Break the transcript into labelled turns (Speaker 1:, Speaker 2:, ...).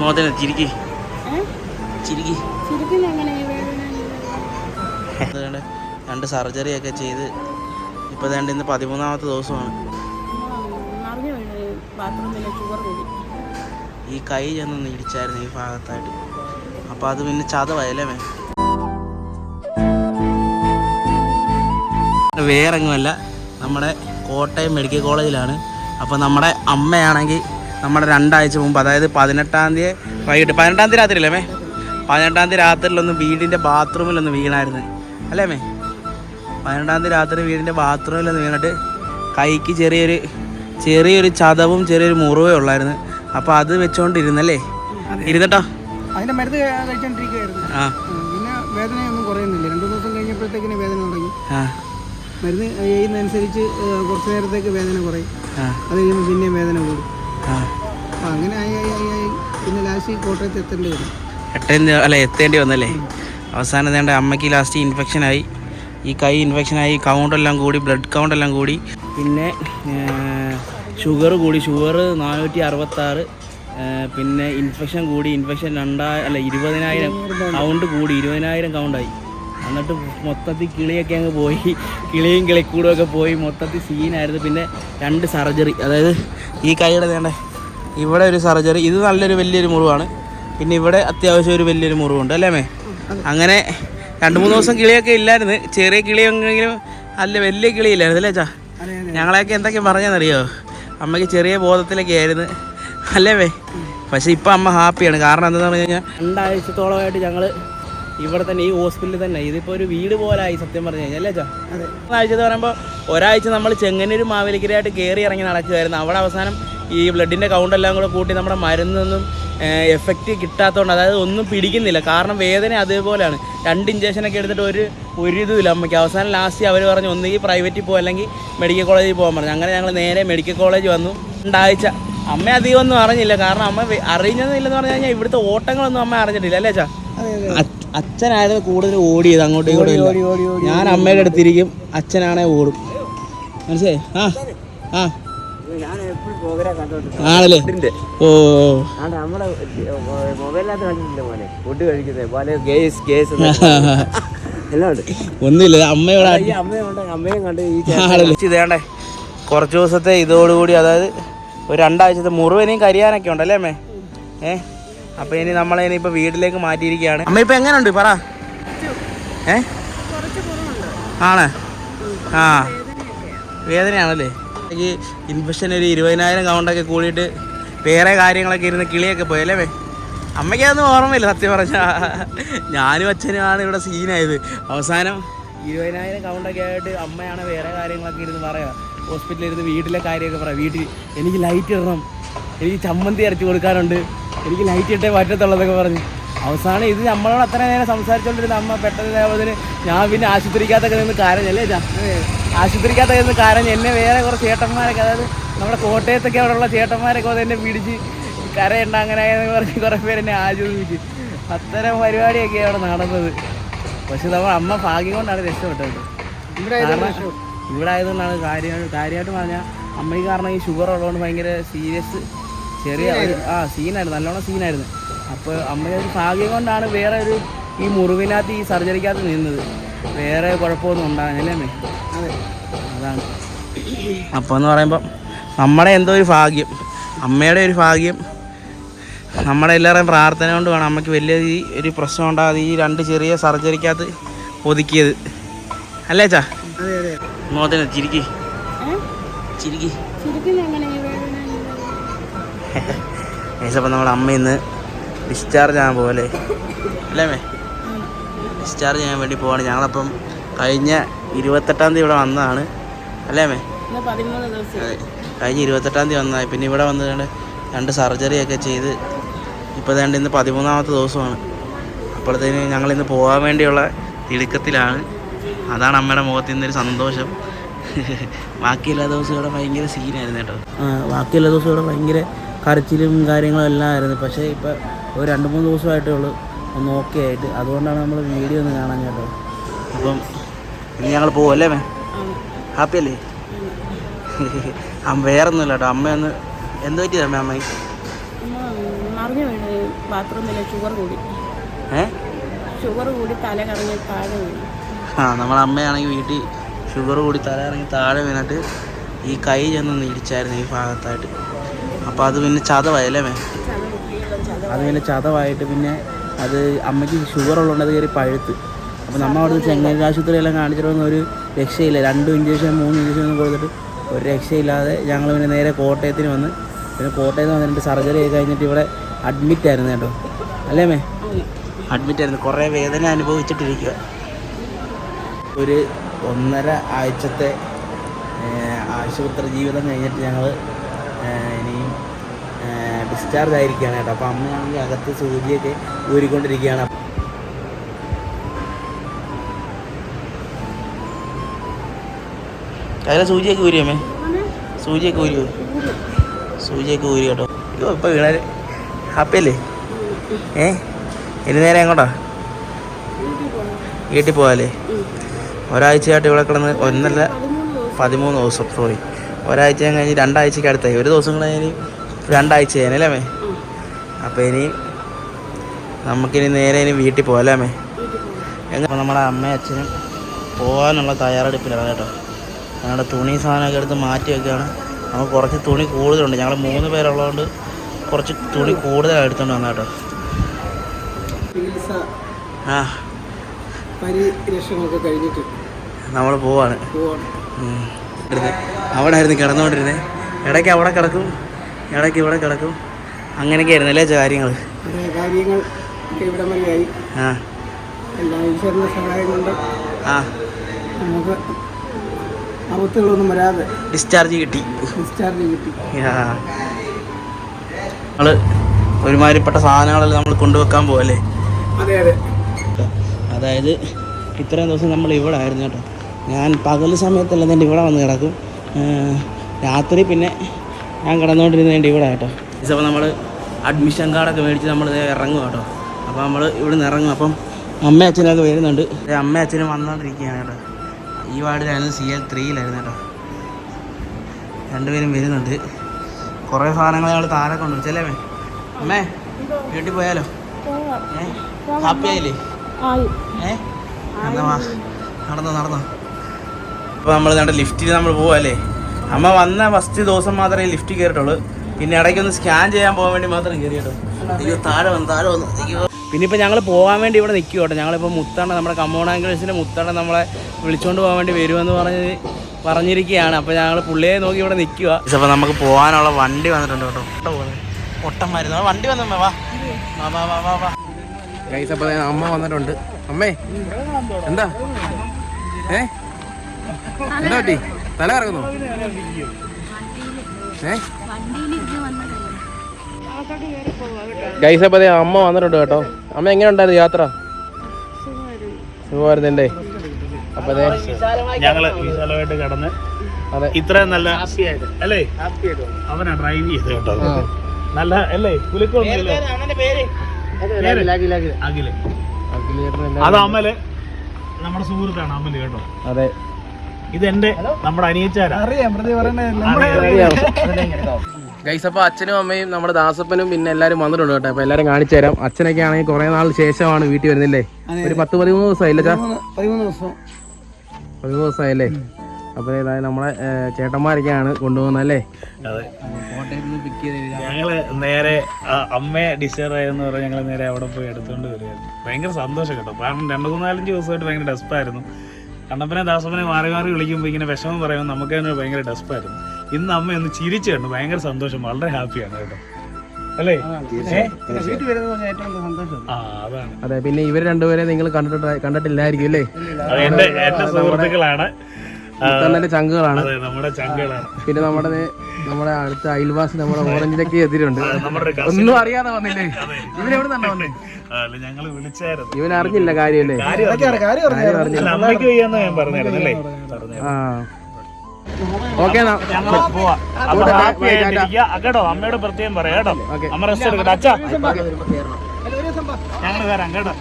Speaker 1: മോദന ചിരിക്കി? ചിരിക്കി രണ്ട് സർജറി ഒക്കെ ചെയ്ത് ഇപ്പോൾ രണ്ട് ഇന്ന് പതിമൂന്നാമത്തെ ദിവസമാണ്. ഈ കൈ ചെന്നൊന്ന് ഇടിച്ചായിരുന്നു ഈ ഭാഗത്തായിട്ട്. അപ്പോൾ അത് പിന്നെ ചതവയല്ലേ മേ? വേറെങ്ങുമല്ല നമ്മുടെ കോട്ടയം മെഡിക്കൽ കോളേജിലാണ്. അപ്പോൾ നമ്മുടെ അമ്മയാണെങ്കിൽ നമ്മുടെ രണ്ടാഴ്ച മുമ്പ് അതായത് പതിനെട്ടാം തീയതി വൈകിട്ട് പതിനെട്ടാം തീയതി രാത്രി അല്ലേ മേ പതിനെട്ടാം തീയതി രാത്രിയിലൊന്ന് വീടിന്റെ ബാത്റൂമിലൊന്ന് വീണായിരുന്നു. അല്ലേ മേ പതിനെട്ടാം തീയതി രാത്രി വീടിന്റെ ബാത്റൂമിലൊന്ന് വീണിട്ട് കൈക്ക് ചെറിയൊരു ചെറിയൊരു ചതവും ചെറിയൊരു മുറിവേ ഉള്ളായിരുന്നു. അപ്പോൾ അത് വെച്ചുകൊണ്ടിരുന്നല്ലേ ഇരുന്നിട്ടോ?
Speaker 2: അതിന്റെ മരുന്ന് കഴിച്ചോണ്ടിരിക്കുകയായിരുന്നു
Speaker 1: ആ.
Speaker 2: പിന്നെ വേദനയൊന്നും കുറയുന്നില്ല. രണ്ടു ദിവസം കഴിഞ്ഞപ്പോഴത്തേക്കിന് വേദന തുടങ്ങി.
Speaker 1: ആ.
Speaker 2: മരുന്ന് ചെയ്യുന്നതനുസരിച്ച് ഏഹ്, കുറച്ച് നേരത്തേക്ക് വേദന കുറയും. അത് കഴിയുമ്പോൾ പിന്നെയും വേദന കൂടും.
Speaker 1: ആ.
Speaker 2: അപ്പം അങ്ങനെ ആയി ആയി ആയി ആയി. പിന്നെ ലാസ്റ്റ് കോട്ടയത്ത് എത്തേണ്ടി വരും.
Speaker 1: എട്ടേണ്ടി അല്ല എത്തേണ്ടി വന്നല്ലേ? അവസാനം വേണ്ട അമ്മയ്ക്ക് ലാസ്റ്റ് ഇൻഫെക്ഷൻ ആയി ഈ കൈ ഇൻഫെക്ഷൻ ആയി കൗണ്ട് എല്ലാം കൂടി ബ്ലഡ് കൗണ്ട് എല്ലാം കൂടി. പിന്നെ ഷുഗർ കൂടി ഷുഗർ നാനൂറ്റി അറുപത്താറ് പിന്നെ ഇൻഫെക്ഷൻ കൂടി ഇൻഫെക്ഷൻ രണ്ടായിരം അല്ല ഇരുപതിനായിരം കൗണ്ട് കൂടി ഇരുപതിനായിരം കൗണ്ടായി. എന്നിട്ട് മൊത്തത്തിൽ കിളിയൊക്കെ അങ്ങ് പോയി. കിളിയും കിളിക്കൂടും ഒക്കെ പോയി മൊത്തത്തിൽ സീനായിരുന്നു പിന്നെ രണ്ട് സർജറി അതായത് ഈ കൈയുടെ വേണ്ട ഇവിടെ ഒരു സർജറി. ഇത് നല്ലൊരു വലിയൊരു മുറിവാണ്. പിന്നെ ഇവിടെ അത്യാവശ്യം ഒരു വലിയൊരു മുറിവുണ്ട് അല്ലേ മേ അങ്ങനെ രണ്ട് മൂന്ന് ദിവസം കിളിയൊക്കെ ഇല്ലായിരുന്നു. ചെറിയ കിളിയെങ്കിലും അല്ല വലിയ കിളിയില്ലായിരുന്നു അല്ലേ ചാ ഞങ്ങളെയൊക്കെ എന്തൊക്കെ പറഞ്ഞെന്നറിയോ അമ്മയ്ക്ക് ചെറിയ ബോധത്തിലൊക്കെ ആയിരുന്നു അല്ലേ മേ പക്ഷെ ഇപ്പം അമ്മ ഹാപ്പിയാണ്. കാരണം എന്താണെന്ന് പറഞ്ഞു കഴിഞ്ഞാൽ രണ്ടാഴ്ചത്തോളമായിട്ട് ഞങ്ങൾ ഇവിടെ തന്നെ ഈ ഹോസ്പിറ്റലിൽ തന്നെ. ഇതിപ്പോൾ ഒരു വീട് പോലായി സത്യം പറഞ്ഞു കഴിഞ്ഞാൽ അല്ലേ ചാ
Speaker 2: അതെ.
Speaker 1: ഒരാഴ്ച എന്ന് പറയുമ്പോൾ ഒരാഴ്ച നമ്മൾ ചെങ്ങന്നൂർ മാവേലിക്കരയായിട്ട് കയറി ഇറങ്ങി നടക്കുമായിരുന്നു അവിടെ അവസാനം ഈ ബ്ലഡിന്റെ കൗണ്ട് എല്ലാം കൂടെ കൂട്ടി നമ്മുടെ മരുന്നൊന്നും എഫക്റ്റ് കിട്ടാത്തതുകൊണ്ട് അതായത് ഒന്നും പിടിക്കുന്നില്ല. കാരണം വേദന അതേപോലെയാണ്. രണ്ട് ഇഞ്ചക്ഷനൊക്കെ എടുത്തിട്ട് ഒരു ഒരു ഇതുമില്ല അമ്മയ്ക്ക്. അവസാനം ലാസ്റ്റ് അവർ പറഞ്ഞു ഒന്നുകിൽ പ്രൈവറ്റിൽ പോകും അല്ലെങ്കിൽ മെഡിക്കൽ കോളേജിൽ പോകാൻ പറഞ്ഞു. അങ്ങനെ ഞങ്ങൾ നേരെ മെഡിക്കൽ കോളേജ് വന്നു. രണ്ടാഴ്ച. അമ്മ അധികം ഒന്നും അറിഞ്ഞില്ല. കാരണം അമ്മ അറിഞ്ഞതില്ലെന്ന് പറഞ്ഞു കഴിഞ്ഞാൽ ഇവിടുത്തെ ഓട്ടങ്ങളൊന്നും അമ്മ അറിഞ്ഞിട്ടില്ല അല്ലേ ചാ അച്ഛനായത് അച്ഛനായിരുന്നു കൂടുതൽ ഓടിയത് അങ്ങോട്ടും ഇങ്ങോട്ടും ഞാൻ അമ്മയുടെ അടുത്തിരിക്കും അച്ഛനാണെ ഓടും. മനസ്സിലായി? ആ ആ. ആണല്ലേ? ഓ
Speaker 3: നമ്മളെ നമ്മുടെ മൊബൈലിനകത്ത് കണ്ടിട്ടില്ല പോലെ ഫുഡ് കഴിക്കുന്നത് പോലെ ഗേസ് ഗേസ്
Speaker 1: ഒന്നുമില്ല അമ്മയോട്
Speaker 3: അമ്മയും കണ്ട് ഈ ചേ-
Speaker 1: ആണല്ലേ? ഇത് വേണ്ടേ കുറച്ച് ദിവസത്തെ ഇതോടുകൂടി അതായത് ഒരു രണ്ടാഴ്ചത്തെ മുറിവനെയും കരിയാനൊക്കെ ഉണ്ടല്ലേ അമ്മേ? ഏ? അപ്പൊ ഇനി നമ്മളെ ഇപ്പൊ വീട്ടിലേക്ക് മാറ്റിയിരിക്കുകയാണ്. അമ്മ ഇപ്പൊ എങ്ങനെയുണ്ട്? പറ. ഏ? ആണ്? ആ. വേദനയാണല്ലേ? ഈ ഇൻഫെക്ഷൻ ഒരു ഇരുപതിനായിരം കൗണ്ടൊക്കെ കൂടിയിട്ട് വേറെ കാര്യങ്ങളൊക്കെ ഇരുന്ന് കിളിയൊക്കെ പോയി അല്ലേ അമ്മയ്ക്കതൊന്നും ഓർമ്മയില്ല സത്യം പറഞ്ഞ. ഞാനും അച്ഛനുമാണ് ഇവിടെ സീനായത് അവസാനം ഇരുപതിനായിരം കൗണ്ടൊക്കെ ആയിട്ട് അമ്മയാണ് വേറെ കാര്യങ്ങളൊക്കെ ഇരുന്ന് പറയുക ഹോസ്പിറ്റലിൽ ഇരുന്ന് വീട്ടിലെ കാര്യമൊക്കെ പറയാം. വീട്ടിൽ എനിക്ക് ലൈറ്റ് ഇടണം. എനിക്ക് ചമ്മന്തി അരച്ച് കൊടുക്കാനുണ്ട്. എനിക്ക് ലൈറ്റ് ഇട്ടേ പറ്റത്തുള്ളതൊക്കെ പറഞ്ഞു. അവസാനം ഇത് നമ്മളോട് അത്ര നേരം സംസാരിച്ചുകൊണ്ടിരുന്ന അമ്മ പെട്ടെന്ന് ഞാൻ പിന്നെ ആശുപത്രിക്കകത്തൊക്കെ നിന്ന് കരഞ്ഞല്ലേ ചാ ആശുപത്രിക്കകത്തൊക്കെ നിന്ന് കരഞ്ഞ് എന്നെ വേറെ കുറച്ച് ചേട്ടന്മാരൊക്കെ അതായത് നമ്മുടെ കോട്ടയത്തൊക്കെ അവിടെയുള്ള ചേട്ടന്മാരൊക്കെ അത് എന്നെ പിടിച്ച് കരയുണ്ട അങ്ങനെ ആയെന്ന് പറഞ്ഞ് കുറേ പേര് എന്നെ ആശ്വസിപ്പിച്ച് അത്തരം പരിപാടിയൊക്കെ അവിടെ നടന്നത്. പക്ഷെ നമ്മൾ അമ്മ ഭാഗ്യം കൊണ്ടാണ് രക്ഷപ്പെട്ടത്.
Speaker 2: ഇവിടെ
Speaker 1: ആയതുകൊണ്ടാണ് കാര്യമായിട്ട് കാര്യമായിട്ട് പറഞ്ഞാൽ അമ്മയ്ക്ക് കാരണം ഈ ഷുഗർ ഉള്ളതുകൊണ്ട് ഭയങ്കര സീരിയസ് ചെറിയ ആ സീനായിരുന്നു. നല്ലോണം സീനായിരുന്നു. അപ്പോൾ അമ്മയുടെ ഒരു ഭാഗ്യം കൊണ്ടാണ് വേറെ ഒരു ഈ മുറിവിനകത്ത് ഈ സർജറിക്കകത്ത് നിന്നത്. വേറെ കുഴപ്പമൊന്നും ഉണ്ടാകുന്നില്ലേ അമ്മേ. അതാണ്. അപ്പോൾ എന്ന് പറയുമ്പോൾ നമ്മുടെ എന്തോ ഒരു ഭാഗ്യം. അമ്മയുടെ ഒരു ഭാഗ്യം. നമ്മുടെ എല്ലാവരുടെയും പ്രാർത്ഥന കൊണ്ട് വേണം അമ്മയ്ക്ക് വലിയ ഒരു പ്രശ്നം ഉണ്ടാകാതെ ഈ രണ്ട് ചെറിയ സർജറിക്കകത്ത് ഒതുക്കിയത്. അല്ലേ ചാ മോദന ചിരിക്കി? ചിരിക്കി. ഏസപ്പം നമ്മുടെ അമ്മ ഇന്ന് ഡിസ്ചാർജ് ആകാൻ പോലെ. അല്ലേ മേ ഡിസ്ചാർജ് ചെയ്യാൻ വേണ്ടി പോവാണ്. ഞങ്ങളപ്പം കഴിഞ്ഞ ഇരുപത്തെട്ടാം തീയതി ഇവിടെ വന്നതാണ്. അല്ലേ അമ്മേ?
Speaker 4: ഇന്ന് പതിമൂന്ന് ദിവസം.
Speaker 1: അതെ. കഴിഞ്ഞ ഇരുപത്തെട്ടാം തീയതി വന്നതാണ് പിന്നെ ഇവിടെ വന്നത് കണ്ട് രണ്ട് സർജറിയൊക്കെ ചെയ്ത് ഇപ്പോൾ ഏതാണ്ട് ഇന്ന് പതിമൂന്നാമത്തെ ദിവസമാണ്. അപ്പോഴത്തേന് ഞങ്ങൾ ഇന്ന് പോകാൻ വേണ്ടിയുള്ള തിടുക്കത്തിലാണ്. അതാണ് അമ്മയുടെ മുഖത്ത് ഇന്നൊരു സന്തോഷം. ബാക്കി എല്ലാ ദിവസവും ഇവിടെ ഭയങ്കര സീനായിരുന്നു കേട്ടോ. ബാക്കി എല്ലാ ദിവസവും ഇവിടെ ഭയങ്കര കരച്ചിലും കാര്യങ്ങളും എല്ലാം ആയിരുന്നു. പക്ഷേ ഇപ്പോൾ ഒരു രണ്ട് മൂന്ന് ദിവസമായിട്ടേ ഉള്ളൂ. ഒന്ന് ഓക്കെ ആയിട്ട്. അതുകൊണ്ടാണ് നമ്മൾ വീഡിയോ ഒന്ന് കാണാൻ കേട്ടോ. അപ്പം ഇനി ഞങ്ങൾ പോവല്ലേ മേ? ഹാപ്പി അല്ലേ അമ്മ വേറെ ഒന്നുമില്ല കേട്ടോ ഒന്ന് എന്ത് പറ്റിയതാ അമ്മ
Speaker 4: അമ്മ? മറിഞ്ഞു ഷുഗർ കൂടി.
Speaker 1: ഏ?
Speaker 4: ഷുഗർ കൂടി തല കറങ്ങി താഴെ വീണു.
Speaker 1: ആ നമ്മളെ അമ്മയാണെങ്കിൽ വീട്ടിൽ ഷുഗർ കൂടി തല ഇറങ്ങി താഴെ വീണിട്ട് ഈ കൈ ചെന്ന് ഇടിച്ചായിരുന്നു ഈ ഭാഗത്തായിട്ട്. അപ്പോൾ അത് പിന്നെ ചതവായല്ലേ മേ? അത് പിന്നെ ചതവായിട്ട് പിന്നെ അത് അമ്മയ്ക്ക് ഷുഗർ ഉള്ളതുകൊണ്ട് അത് കയറി പഴുത്ത്. അപ്പോൾ നമ്മൾ അവിടെ ചെങ്ങന്നൂർ ആശുപത്രിയെല്ലാം കാണിച്ചിട്ടൊന്നും ഒരു രക്ഷയില്ല. രണ്ട് ഇഞ്ചക്ഷൻ മൂന്ന് ഇഞ്ചക്ഷൻ ഒന്നും കൊടുത്തിട്ട് ഒരു രക്ഷയില്ലാതെ ഞങ്ങൾ പിന്നെ നേരെ കോട്ടയത്തിന് വന്ന്. പിന്നെ കോട്ടയത്ത് വന്നിട്ട് സർജറി ഒക്കെ കഴിഞ്ഞിട്ട് ഇവിടെ അഡ്മിറ്റ് ആയിരുന്നു കേട്ടോ. അല്ലേ മേ അഡ്മിറ്റ് ആയിരുന്നു. കുറേ വേദന അനുഭവിച്ചിട്ടിരിക്കുക. ഒരു ഒന്നര ആഴ്ചത്തെ ആശുപത്രി ജീവിതം കഴിഞ്ഞിട്ട് ഞങ്ങൾ ഇനിയും ഡിസ്ചാർജ് ആയിരിക്കുകയാണ് കേട്ടോ. അപ്പോൾ അമ്മയാണെങ്കിൽ അകത്ത് സൂചിയൊക്കെ ഊരിക്കൊണ്ടിരിക്കുകയാണ്. അതിലെ സൂചിയൊക്കെ ഊരിയമ്മേ സൂചിയൊക്കെ ഊരിയോ സൂചിയൊക്കെ ഊരി കേട്ടോ. അയ്യോ ഇപ്പം വീണാൽ. ഹാപ്പി അല്ലേ ഏ? ഇനി നേരെ എങ്ങോട്ടാ? വീട്ടിൽ പോവാല്ലേ? ഒരാഴ്ചയായിട്ട് ഇവിടെ കിടന്ന് ഒന്നല്ല പതിമൂന്ന് ദിവസം സോറി ഒരാഴ്ച കഴിഞ്ഞ് രണ്ടാഴ്ചക്ക് അടുത്തായി. ഒരു ദിവസം കഴിഞ്ഞ് രണ്ടാഴ്ച ചെയ്യാനല്ലേ മേ അപ്പോൾ ഇനി നമുക്കിനി നേരെ ഇനി വീട്ടിൽ പോവാല്ലേ മേ എങ്ങനെ നമ്മുടെ അമ്മയും അച്ഛനും പോകാനുള്ള തയ്യാറെടുപ്പിലാണ് കേട്ടോ. ഞങ്ങളുടെ തുണി സാധനമൊക്കെ എടുത്ത് മാറ്റി വെക്കുകയാണ്. നമുക്ക് കുറച്ച് തുണി കൂടുതലുണ്ട്. ഞങ്ങൾ മൂന്ന് പേരുള്ളതുകൊണ്ട് കുറച്ച് തുണി കൂടുതലാണ് എടുത്തുകൊണ്ട് വന്ന കേട്ടോ.
Speaker 2: ചികിത്സ
Speaker 1: ആ.
Speaker 2: പരിരക്ഷണമൊക്കെ കഴിഞ്ഞിട്ട്
Speaker 1: നമ്മൾ പോവാണ്. അവിടെ ആയിരുന്നു കിടന്നുകൊണ്ടിരുന്നത് ഇടയ്ക്ക് അവിടെ കിടക്കും. ഇടയ്ക്ക് ഇവിടെ കിടക്കും. അങ്ങനെയൊക്കെ ആയിരുന്നു അല്ലേ കാര്യങ്ങൾ
Speaker 2: കുറേ കാര്യങ്ങൾ ഇവിടെ വരെയായി
Speaker 1: ആ.
Speaker 2: എല്ലാ ഈശ്വരന്റെ സഹായം കൊണ്ട്
Speaker 1: ആ.
Speaker 2: നമുക്ക് ആപത്തുകളൊന്നും വരാതെ
Speaker 1: ഡിസ്ചാർജ് കിട്ടി.
Speaker 2: ഡിസ്ചാർജ് കിട്ടി.
Speaker 1: നമ്മൾ ഒരുമാതിരിപ്പെട്ട സാധനങ്ങളെല്ലാം നമ്മൾ കൊണ്ടുവെക്കാൻ പോവല്ലേ?
Speaker 2: അതെ അതെ.
Speaker 1: അതായത് ഇത്രയും ദിവസം നമ്മൾ ഇവിടെ ആയിരുന്നു കേട്ടോ. ഞാൻ പകൽ സമയത്തെല്ലാം എന്റെ ഇവിടെ വന്ന് കിടക്കും. രാത്രി പിന്നെ ഞാൻ കിടന്നുകൊണ്ടിരുന്നതിന്റെ ഇവിടെ കേട്ടോ. ഇപ്പോൾ നമ്മൾ അഡ്മിഷൻ കാർഡൊക്കെ മേടിച്ച് നമ്മൾ ഇറങ്ങും കേട്ടോ. അപ്പോൾ നമ്മൾ ഇവിടെ നിന്ന് ഇറങ്ങും അപ്പം അമ്മ അച്ഛനൊക്കെ വരുന്നുണ്ട്. അമ്മ അച്ഛനും വന്നുകൊണ്ടിരിക്കുകയാണ് കേട്ടോ. ഈ വാർഡിലായിരുന്നു സി എൽ ത്രീയിലായിരുന്നു കേട്ടോ. രണ്ടുപേരും വരുന്നുണ്ട്. കുറേ സാധനങ്ങൾ ഞങ്ങൾ താഴെ കൊണ്ടുവച്ചു അല്ലേ അമ്മേ അമ്മേ വീട്ടിൽ പോയാലോ? ഏ? ഹാപ്പി ആയില്ലേ?
Speaker 4: ആയി.
Speaker 1: ഏ? എന്നാ നടന്നോ നടന്നോ. അപ്പോൾ നമ്മൾ നമ്മുടെ ലിഫ്റ്റിൽ നമ്മൾ പോവല്ലേ അമ്മ വന്ന ഫസ്റ്റ് ദിവസം മാത്രമേ ലിഫ്റ്റ് കയറിയിട്ടുള്ളൂ പിന്നെ ഇടയ്ക്കൊന്ന് സ്കാൻ ചെയ്യാൻ പോകാൻ വേണ്ടി മാത്രം കയറി കേട്ടോ അയ്യോ താഴെ വന്നു താഴെ വന്നു. അയ്യോ. പിന്നെ ഇപ്പോൾ ഞങ്ങൾ പോകാൻ വേണ്ടി ഇവിടെ നിൽക്കും കേട്ടോ. ഞങ്ങളിപ്പോൾ മുത്തണ്ണ നമ്മുടെ കമ്മോണാങ്കിൾസിന്റെ മുത്തണ്ണ നമ്മളെ വിളിച്ചുകൊണ്ട് പോകാൻ വേണ്ടി വരുമെന്ന് പറഞ്ഞ് പറഞ്ഞിരിക്കുകയാണ് അപ്പോൾ ഞങ്ങൾ പുള്ളിയെ നോക്കി ഇവിടെ നിൽക്കുക അപ്പോൾ നമുക്ക് പോകാനുള്ള വണ്ടി വന്നിട്ടുണ്ട് കേട്ടോ. ഒട്ട പോകുന്നത് ഒട്ടന്മാരുന്നു വണ്ടി വന്നമ്മേ വാ. വാ വാ വാ വാ വാ.
Speaker 2: ഗൈസ് അപ്പോൾ അമ്മ വന്നിട്ടുണ്ട്. അമ്മേ എന്താ? ഏ? എന്താ പറ്റി? തല കറങ്ങുന്നു? ഏ? ഗൈസ് അപ്പോൾ അമ്മ വന്നിട്ടുണ്ട് കേട്ടോ. അമ്മ എങ്ങനെ ഉണ്ടായിരുന്നു യാത്ര? സുഖമായിരുന്നല്ലേ അപ്പോൾ അതെ
Speaker 5: ഞങ്ങൾ വിശാലമായിട്ട് കടന്ന്
Speaker 2: അതെ.
Speaker 5: ഇത്രയും നല്ല അല്ലേ? അവനാ ഡ്രൈവ് ചെയ്ത് കേട്ടോ. നല്ല അല്ലേ? കുലുക്കൊന്നുമില്ല അത് അമൽ. നമ്മുടെ സുഹൃത്താണ് അമൽ കേട്ടോ.
Speaker 2: അതെ.
Speaker 5: ഇതെന്റെ നമ്മുടെ അനിയച്ചാരാ.
Speaker 2: ഗൈസ് അപ്പോൾ അച്ഛനും അമ്മയും നമ്മുടെ ദാസപ്പനും പിന്നെ എല്ലാവരും വന്നിട്ടുണ്ട് കേട്ടോ. അപ്പോൾ എല്ലാവരും കാണിച്ചു തരാം. അച്ഛനൊക്കെ ആണെങ്കിൽ കുറേ നാൾ ശേഷമാണ് വീട്ടിൽ വരുന്നില്ലേ? ഒരു പത്ത് പതിമൂന്ന് ദിവസമായില്ലേ ചാ
Speaker 3: പതിമൂന്ന് ദിവസം.
Speaker 2: പതിമൂന്ന് ദിവസമായില്ലേ? അപ്പോൾ ഇതായത് നമ്മളെ ചേട്ടന്മാരൊക്കെയാണ് ചെയ്ത്
Speaker 5: ഞങ്ങൾ നേരെ അമ്മയെ ഡിസ്റ്റർബ് ആയെന്ന് പറഞ്ഞ് ഞങ്ങൾ നേരെ അവിടെ പോയി എടുത്തുകൊണ്ട് വരികയായിരുന്നു. ഭയങ്കര സന്തോഷം കേട്ടോ. കാരണം രണ്ട് മൂന്നാലഞ്ച് ദിവസമായിട്ട് ഭയങ്കര ഡെസ്പായിരുന്നു. കണ്ണപ്പനെ ദാസപ്പനെ മാറി മാറി വിളിക്കുമ്പോൾ ഇങ്ങനെ വിഷമം പറയുമ്പോൾ നമുക്ക് തന്നെ ഭയങ്കര ഡെസ്പായിരുന്നു. ഇന്ന് അമ്മ ഒന്ന് ചിരിച്ചു കണ്ടു. ഭയങ്കര സന്തോഷം. വളരെ ഹാപ്പിയാണ് കേട്ടോ. അല്ലേ? ഏ?
Speaker 2: വീട്ടിൽ വരുന്നത് ഏറ്റവും സന്തോഷം
Speaker 5: ആ അതാണ്.
Speaker 2: അതെ പിന്നെ ഇവർ രണ്ടുപേരെ നിങ്ങൾ കണ്ടിട്ട് കണ്ടിട്ടില്ലായിരിക്കും അല്ലേ?
Speaker 5: അത് എന്റെ എന്റെ സുഹൃത്തുക്കളാണ്. നല്ല
Speaker 2: തന്നെ ചങ്കുകളാണ്.
Speaker 5: അതെ നമ്മുടെ ചങ്കുകളാണ്.
Speaker 2: പിന്നെ നമ്മുടെ നമ്മുടെ അടുത്ത അയൽവാസി നമ്മുടെ ഓറഞ്ചിലൊക്കെ എതിരുണ്ട്. ഒന്നും അറിയാതെ വന്നില്ലേ? ഇവരെവിടെ തന്നെ വന്നേ
Speaker 5: ഞങ്ങൾ വിളിച്ചായിരുന്നു.
Speaker 2: ഇവൻ അറിഞ്ഞില്ല. കാര്യമല്ലേ
Speaker 5: കാര്യം അറിഞ്ഞില്ല. അമ്മയ്ക്ക് വയ്യാന്ന് ഞാൻ
Speaker 2: ആ. ഓക്കെ
Speaker 5: കേട്ടോ അമ്മയോട് പ്രത്യേകം പറയാം കേട്ടോ. അമ്മ റെസ്റ്റ് എടുക്കട്ടെ. അച്ഛാ. ഞങ്ങൾ വരാം കേട്ടോ.